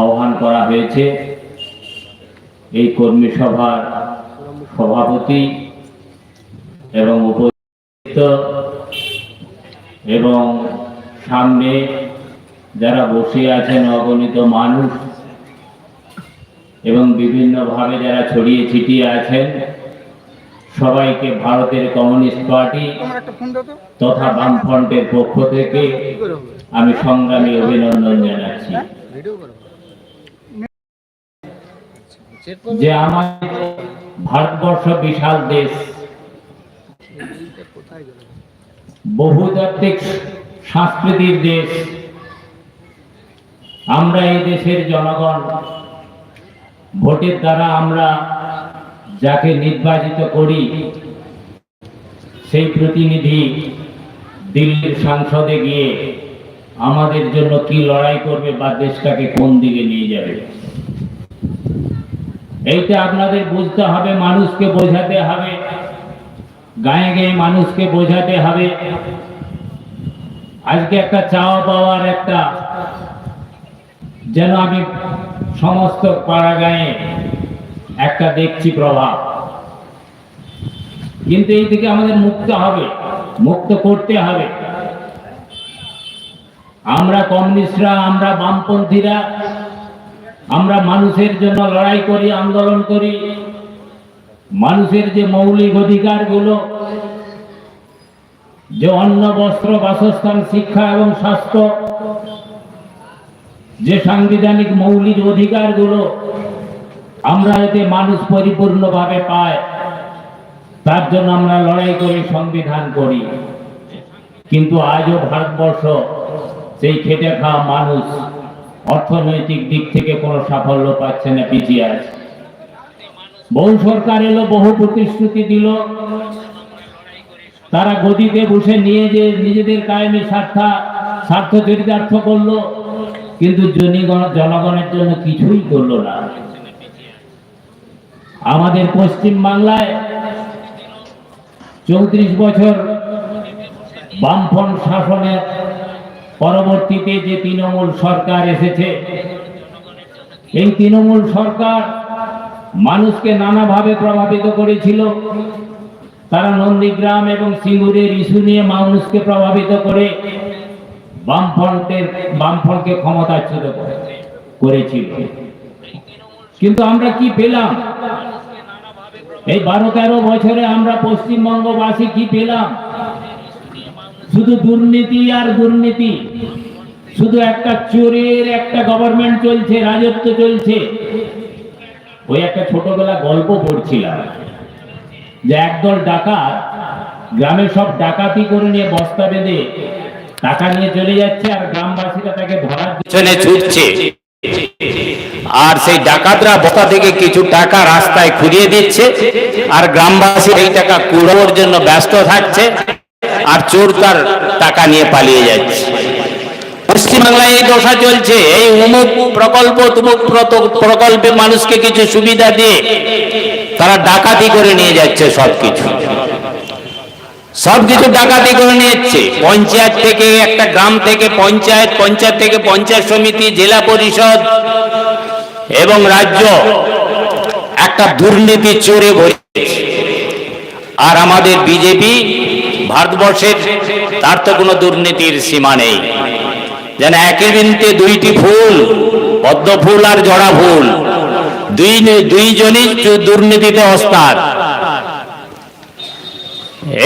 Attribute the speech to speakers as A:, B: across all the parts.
A: আহ্বান করা হয়েছে। এই কর্মী সভার সভাপতি এবং উপস্থিত এবং সামনে যারা বসে আছেন অগণিত মানুষ এবং বিভিন্নভাবে যারা ছড়িয়ে ছিটিয়ে আছেন, সবাইকে ভারতের কমিউনিস্ট পার্টি তথা বামফ্রন্টের পক্ষ থেকে আমি সংগ্রামী অভিনন্দন জানাচ্ছি। যে আমাদের ভারতবর্ষ বিশাল দেশ। বহুতাত্ত্বিক সংস্কৃতির দেশ। আমরা এই দেশের জনগণ। ভোটের দ্বারা আমরা যাকে নির্বাচিত করি, সেই প্রতিনিধি দিল্লির সংসদে গিয়ে আমাদের জন্য কি লড়াই করবে বা দেশটাকে কোন দিকে নিয়ে যাবে? এইটা আপনাদের বুঝতে হবে, মানুষকে বোঝাতে হবে। গায়ে গায়ে মানুষকে বোঝাতে হবে। আজকে একটা চাওয়া পাওয়ার একটা যেন আমি সমস্ত পাড়া গায়ে একটা দেখছি প্রভাব। কিন্তু এই থেকে আমাদের মুক্ত হবে, মুক্ত করতে হবে। আমরা কমিউনিস্টরা, আমরা বামপন্থীরা আমরা মানুষের জন্য লড়াই করি, আন্দোলন করি। মানুষের যে মৌলিক অধিকারগুলো, যে অন্ন, বস্ত্র, বাসস্থান, শিক্ষা এবং স্বাস্থ্য, যে সাংবিধানিক মৌলিক অধিকারগুলো আমরা যাতে মানুষ পরিপূর্ণভাবে পায়, তার জন্য আমরা লড়াই করি, সংবিধান করি। কিন্তু আজও ভারতবর্ষ সেই খেটে খাওয়া মানুষ অর্থনৈতিক দিক থেকে কোনো সাফল্য পাচ্ছে না পিছিয়ে আছে বহু সরকার এলো, বহু প্রতিশ্রুতি দিল। তারা গদিতে বসে নিয়ে যে নিজেদের কায়েমি স্বার্থ স্বার্থ চরিতার্থ করল, কিন্তু জনগণ, জনগণের জন্য কিছুই করল না। আমাদের পশ্চিম বাংলায় চৌত্রিশ বছর বামফ্রন্ট শাসনের পরবর্তীতে যে তৃণমূল সরকার এসেছে, এই তৃণমূল সরকার মানুষকে নানাভাবে প্রভাবিত করেছিল। তারা নন্দীগ্রাম এবং সিঙ্গুরের ইস্যু নিয়ে মানুষকে প্রভাবিত করে বামফ্রন্টের, বামফ্রন্টকে ক্ষমতাচ্যুত করে- করেছিল। কিন্তু আমরা কি পেলাম? এই বারো তেরো বছরে আমরা পশ্চিমবঙ্গবাসী কি পেলাম? শুধু দুর্নীতি আর দুর্নীতি। শুধু একটা চোরের একটা গভর্নমেন্ট চলছে, রাজত্ব চলছে। ওই একটা ছোটবেলা গল্প পড়ছিলাম যে একদল ডাকাত গ্রামে সব ডাকাতি করে নিয়ে বস্তা বেঁধে টাকা নিয়ে চলে যাচ্ছে আর গ্রামবাসীরা তাকে ধরার
B: পিছনে ছুটছে। আর সেই ডাকাতরা বস্তা থেকে কিছু টাকা রাস্তায় খুঁড়িয়ে দিচ্ছে আর গ্রামবাসী এই টাকা কুড়োর জন্য ব্যস্ত থাকছে। আর চোর তার টাকা নিয়ে পালিয়ে যাচ্ছে। পশ্চিমবাংলায় এই দশা চলছে। এই অমুক প্রকল্প, তুমুক প্রকল্পে মানুষকে কিছু সুবিধা দিয়ে তারা ডাকাতি করে নিয়ে যাচ্ছে সবকিছু। সবকিছু ডাকাতি করে নিচ্ছে পঞ্চায়েত থেকে একটা গ্রাম থেকে পঞ্চায়েত পঞ্চায়েত থেকে পঞ্চায়েত সমিতি, জেলা পরিষদ এবং রাজ্য একটা দুর্নীতি চোরে ভরেছে আর আমাদের বিজেপি ভারতবর্ষের তার তো কোনো দুর্নীতির সীমা নেই। যেন একই বিনতে দুইটি ফুল, পদ্ম ফুল আর জড়া ফুল। দুই দুইজনই দুর্নীতিতে ওস্তাদ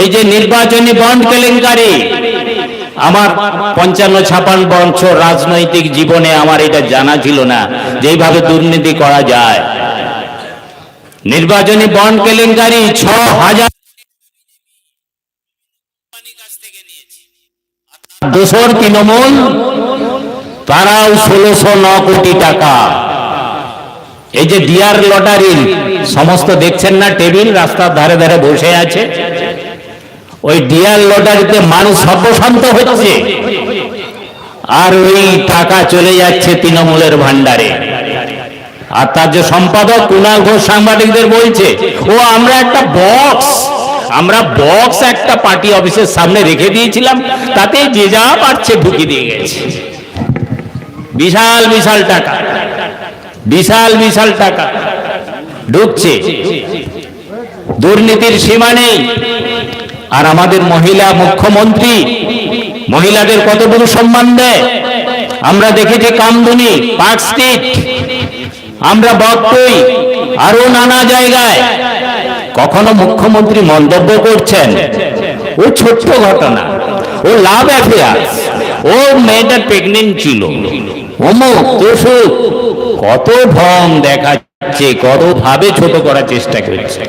B: এই যে নির্বাচনী বন্ড কেলেঙ্কারি, আমার পঞ্চান্ন ছাপান্ন বছর রাজনৈতিক জীবনে আমার এটা জানা ছিল না যে এইভাবে দুর্নীতি করা যায়। নির্বাচনী বন্ড কেলেঙ্কারি ছ হাজার দোসর তৃণমূল, তারাও ষোলোশো ন কোটি টাকা। এই যে ডিয়ার লটারির সমস্ত দেখছেন না টেবিল, রাস্তার ধারে ধারে বসে আছে। ওই ডিয়ার লটারিতে মানুষ সর্বশান্ত হচ্ছে। আর ওই টাকা চলে যাচ্ছে তৃণমূলের ভান্ডারে আর তার যে সম্পাদক কুণাল ঘোষ সাংবাদিকদের বলছে, ও, আমরা একটা বক্স আমরা বক্স একটা পার্টি অফিসের সামনে রেখে দিয়েছিলাম তাতে যে যা পারছে ঢুকিয়ে দিয়ে গেছে। বিশাল বিশাল টাকা। বিশাল বিশাল টাকা। ঢুকছে। দুর্নীতির সীমা নেই। আর আমাদের মহিলা মুখ্যমন্ত্রী, মহিলাদের কতটুকু সম্মান দেয়? আমরা দেখেছি কামদুনি, পার্ক স্ট্রিট। আমরা বক্তই আরও নানা জায়গায়। কখনো মুখ্যমন্ত্রী মন্তব্য করছেন? ও ছোট্ট ঘটনা, ও লাভ অ্যাফেয়ার ও মেয়েটা প্রেগনেন্ট ছিল। কত ভ্রম দেখাচ্ছে কত ভাবে ছোট করার চেষ্টা করছে।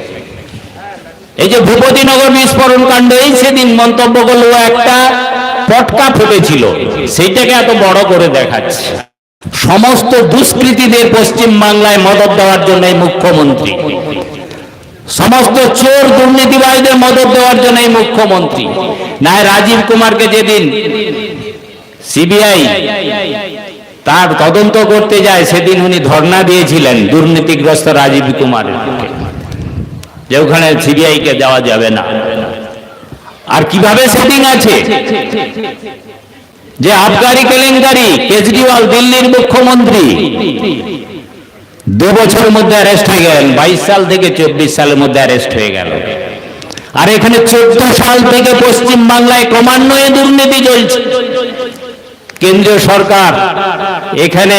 B: এই যে ভূপতিনগর বিস্ফোরণ কাণ্ড এই সেদিন মন্তব্য করল একটা পটকা ফুটেছিল, সেইটাকে এত বড় করে দেখাচ্ছে। সমস্ত দুষ্কৃতীদের পশ্চিম বাংলায় মদত দেওয়ার জন্য মুখ্যমন্ত্রী। সমস্ত চোর দুর্নীতিবাদীদের মদত দেওয়ার জন্য এই মুখ্যমন্ত্রী। না রাজীব কুমারকে যেদিন সিবিআই তার তদন্ত করতে যায়, সেদিন উনি ধর্ণা দিয়েছিলেন দুর্নীতিগ্রস্ত রাজীব কুমারের যে ওখানে সিবিআই কে দেওয়া যাবে না। আর কীভাবে সেটিং আছে? যে আবগারি কেলেঙ্কারি, কেজরিওয়াল দিল্লির মুখ্যমন্ত্রী। দু বছরের মধ্যে অ্যারেস্ট হয়ে গেলেন, বাইশ সাল থেকে চব্বিশ সালের মধ্যে অ্যারেস্ট হয়ে গেল। আর এখানে চোদ্দ সাল থেকে পশ্চিম বাংলায় ক্রমান্বয়ে দুর্নীতি চলছে। কেন্দ্রীয় সরকার এখানে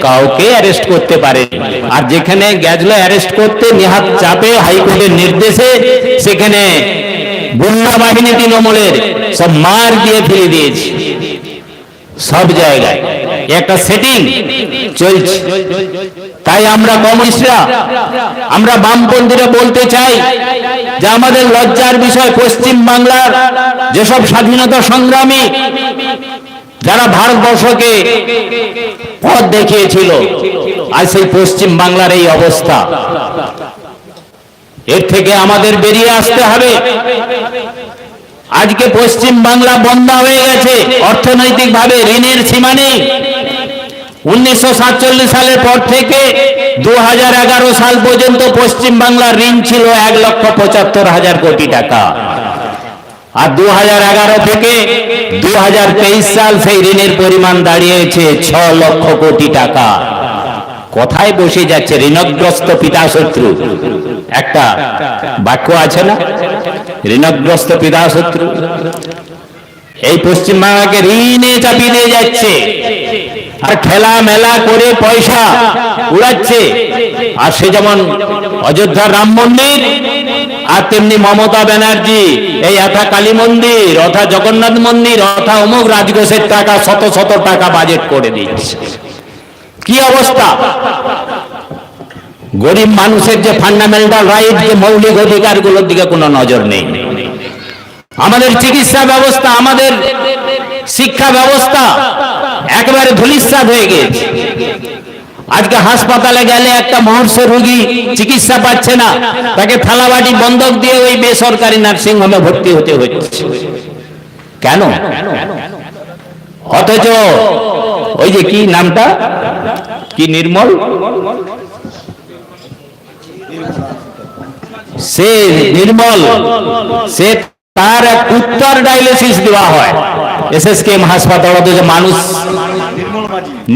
B: কাউকে অ্যারেস্ট করতে পারে আর যেখানে গেছিল অ্যারেস্ট করতে নেহাত চাপে হাইকোর্টের নির্দেশে সেখানে গুন্ডা বাহিনী তৃণমূলের সব মার দিয়ে ফেলে দিয়েছে। সব জায়গায়। একটা সেটিং চলছে। তাই আমরা কমিউনিস্টরা আমরা বামপন্থীরা বলতে চাই যে আমাদের লজ্জার বিষয় পশ্চিম বাংলার যেসব স্বাধীনতা সংগ্রামী যারা ভারতবর্ষকে পথ দেখিয়েছিল, আজ সেই পশ্চিম বাংলার এই অবস্থা। এর থেকে আমাদের বেরিয়ে আসতে হবে। আজকে পশ্চিম বাংলা বন্ধ হয়ে গেছে। অর্থনৈতিক ভাবে ঋণের সীমা নেই। উনিশশো সাতচল্লিশ সালের পর থেকে দু হাজার এগারো সাল পর্যন্ত পশ্চিম বাংলার ঋণ ছিল এক লক্ষ পঁচাত্তর হাজার কোটি টাকা। আর দুহাজার এগারো থেকে দু হাজার তেইশ সাল সেই ঋণের পরিমাণ দাঁড়িয়েছে ছ লক্ষ কোটি টাকা। কোথায় বসে যাচ্ছে ঋণগ্রস্ত পিতা শত্রু। একটা বাক্য আছে না? ঋণগ্রস্ত পিতা শত্রু। এই পশ্চিম বাংলাকে ঋণে চাপিয়ে দিয়ে যাচ্ছে। আর খেলা মেলা করে পয়সা উড়াচ্ছে। আর সে যেমন অযোধ্যার রাম মন্দির, আর তেমনি মমতা ব্যানার্জি, এই এথা কালী মন্দির অথা জগন্নাথ মন্দির অথা অমুক রাজঘোষের টাকা, শত শত টাকা বাজেট করে দিচ্ছে কি অবস্থা? গরিব মানুষের যে ফান্ডামেন্টাল রাইট যে মৌলিক অধিকারগুলোর দিকে কোনো নজর নেই। আমাদের চিকিৎসা ব্যবস্থা, আমাদের শিক্ষা ব্যবস্থা একেবারে ধুলিস্বাদ হয়ে গেছে আজকে হাসপাতালে গেলে একটা মহর্ষ রোগী চিকিৎসা পাচ্ছে না। তাকে থালাবাটি বন্ধক দিয়ে ওই বেসরকারি নার্সিং হোমে ভর্তি হতে হচ্ছে। কেন? অথচ ওই যে কি নামটা? কি নির্মল? সে নির্মল, সে তার এক উত্তর ডায়ালিসিস দেওয়া হয়। এসএসকেএম হাসপাতাল অথচ মানুষ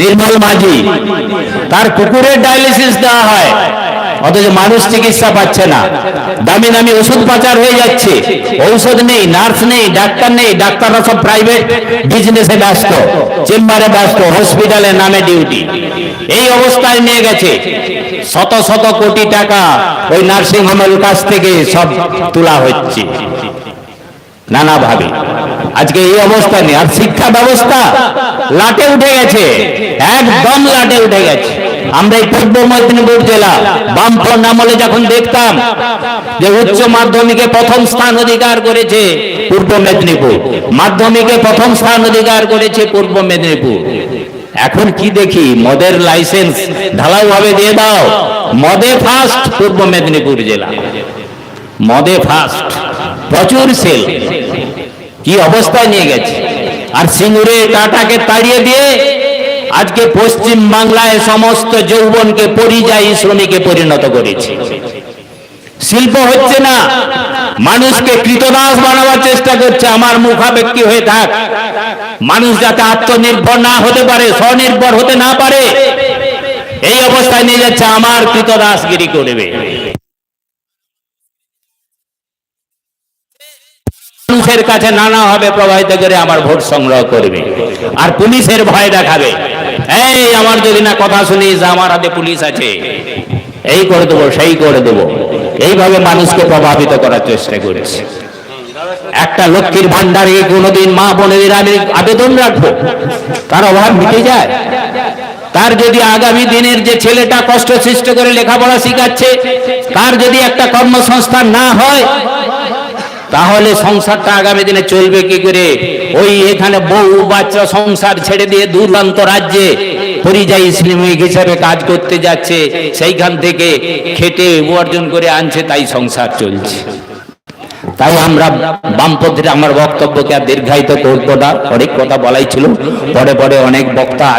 B: নির্মল মাঝি, তার কুকুরের ডায়ালিসিস দেওয়া হয়, অথচ মানুষ চিকিৎসা পাচ্ছে না। দামি দামি ওষুধ পাচার হয়ে যাচ্ছে। ঔষধ নেই, নার্স নেই, ডাক্তার নেই, ডাক্তাররা সব প্রাইভেট বিজনেসে ব্যস্ত, চেম্বারে ব্যস্ত হসপিটালে নামে ডিউটি এই অবস্থায় নিয়ে গেছে। শত শত কোটি টাকা ওই নার্সিং হোমের কাছ থেকে সব তোলা হচ্ছে। নানাভাবে। আজকে এই অবস্থা নেই। আর শিক্ষা ব্যবস্থা লাটে উঠে গেছে। একদম লাটে উঠে গেছে। আমরা এই পূর্ব মেদিনীপুর জেলা, বামফ্রন্ট আমলে যখন দেখতাম যে উচ্চ মাধ্যমিকে প্রথম স্থান অধিকার করেছে পূর্ব মেদিনীপুর, মাধ্যমিকে প্রথম স্থান অধিকার করেছে পূর্ব মেদিনীপুর। এখন কি দেখি? মদের লাইসেন্স ঢালাও ভাবে দিয়ে দাও। মদে ফার্স্ট পূর্ব মেদিনীপুর জেলা। মদে ফার্স্ট। প্রচুর সেল। কি অবস্থায় নিয়ে গেছে? আর সিঙ্গুরে টাটাকে তাড়িয়ে দিয়ে আজকে পশ্চিম বাংলায় সমস্ত যৌবনকে, পরিযায়ী শ্রমিকে পরিণত করেছে। শিল্প হচ্ছে না, মানুষকে কৃতদাস বানাবার চেষ্টা করছে, আমার মুখাপেক্ষী হয়ে থাক। মানুষ যাতে আত্মনির্ভর না হতে পারে, স্বনির্ভর হতে না পারে, এই অবস্থায় নিয়ে যাচ্ছে আমার কৃতদাসগিরি করবে। মানুষের কাছে নানা ভাবে প্রবাহিত করে আমার ভোট সংগ্রহ করবে। আর পুলিশের ভয় দেখাবে। এই, আমার যদি না কথা শুনিস, আমার হাতে পুলিশ আছে। এই করে দেবো, সেই করে দেবো। এইভাবে মানুষকে প্রভাবিত করার চেষ্টা করছে। একটা লক্ষ্মীর ভান্ডারে কোনোদিন মা বোনেদের আমি আবেদন রাখব। তার অভাব মিটে যায়। তার যদি আগামী দিনের যে ছেলেটা কষ্ট সৃষ্ট করে লেখাপড়া শিখাচ্ছে, তার যদি একটা কর্মসংস্থান না হয় তাহলে সংসারটা আগামী দিনে চলবে কি করে? ওই এখানে বউ বাচ্চা সংসার ছেড়ে দিয়ে দূরান্ত রাজ্যে পরিযায়ী শ্রমিক হিসাবে কাজ করতে যাচ্ছে, সেইখান থেকে খেটে উপার্জন করে আনছে, তাই সংসার চলছে। তাই আমরা বামপন্থীরা, আমার বক্তব্যকে আর দীর্ঘায়িত করব না। অনেক কথা বলাই ছিল। পরে পরে অনেক বক্তা আছে।